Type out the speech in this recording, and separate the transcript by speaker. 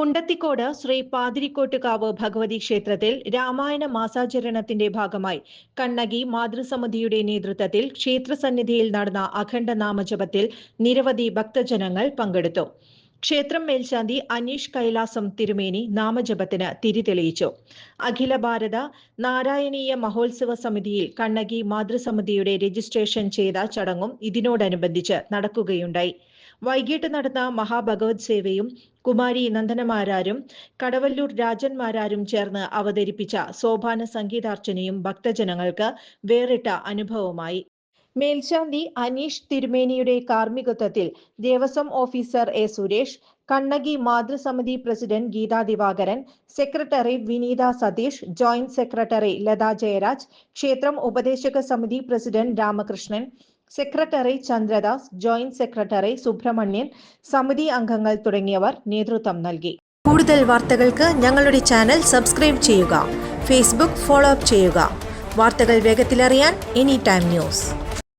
Speaker 1: Mundathikode Shri Pathirikottukavu Bhagavathi ക്ഷേത്രത്തിൽ രാമായണ മാസാചരണത്തിന്റെ ഭാഗമായി കണ്ണകി മാതൃസമിതിയുടെ നേതൃത്വത്തിൽ ക്ഷേത്രസന്നിധിയിൽ നടന്ന അഖണ്ഡ നാമജപത്തിൽ നിരവധി ഭക്തജനങ്ങൾ പങ്കെടുത്തു. ക്ഷേത്രം മേൽശാന്തി അനീഷ് കൈലാസം തിരുമേനി നാമജപത്തിന് തിരിതെളിയിച്ചു അഖില ഭാരത നാരായണീയ മഹോത്സവ സമിതിയിൽ കണ്ണകി മാതൃസമിതിയുടെ രജിസ്ട്രേഷൻ ചെയ്ത ചടങ്ങും ഇതിനോടനുബന്ധിച്ച് നടക്കുകയുണ്ടായി. വൈകിട്ട് നടന്ന മഹാഭഗവത് സേവയും കുമാരി നന്ദനമാരാരും കടവല്ലൂർ രാജന്മാരാരും ചേർന്ന് അവതരിപ്പിച്ച സോപാന സംഗീതാർച്ചനയും ഭക്തജനങ്ങൾക്ക് വേറിട്ട അനുഭവമായി മേൽശാന്തി അനീഷ് തിരുമേനിയുടെ കാർമ്മികത്വത്തിൽ Devaswom officer A Suresh Kannaki മാതൃസമിതി president Geetha Divakaran secretary Vineetha Satheesh joint secretary Latha Jayaraj ക്ഷേത്രം ഉപദേശക സമിതി president Ramakrishnan secretary Chandradas joint secretary Subramanian സമിതി അംഗങ്ങൾ തുടങ്ങിയവർ നേതൃത്വം നൽകി. കൂടുതൽ വാർത്തകൾക്ക് ഞങ്ങളുടെ ചാനൽ സബ്സ്ക്രൈബ് ചെയ്യുക ഫേസ്ബുക്ക് ഫോളോ അപ്പ് ചെയ്യുക. വാർത്തകൾ വേഗത്തിലറിയാൻ എനി ടൈം ന്യൂസ്.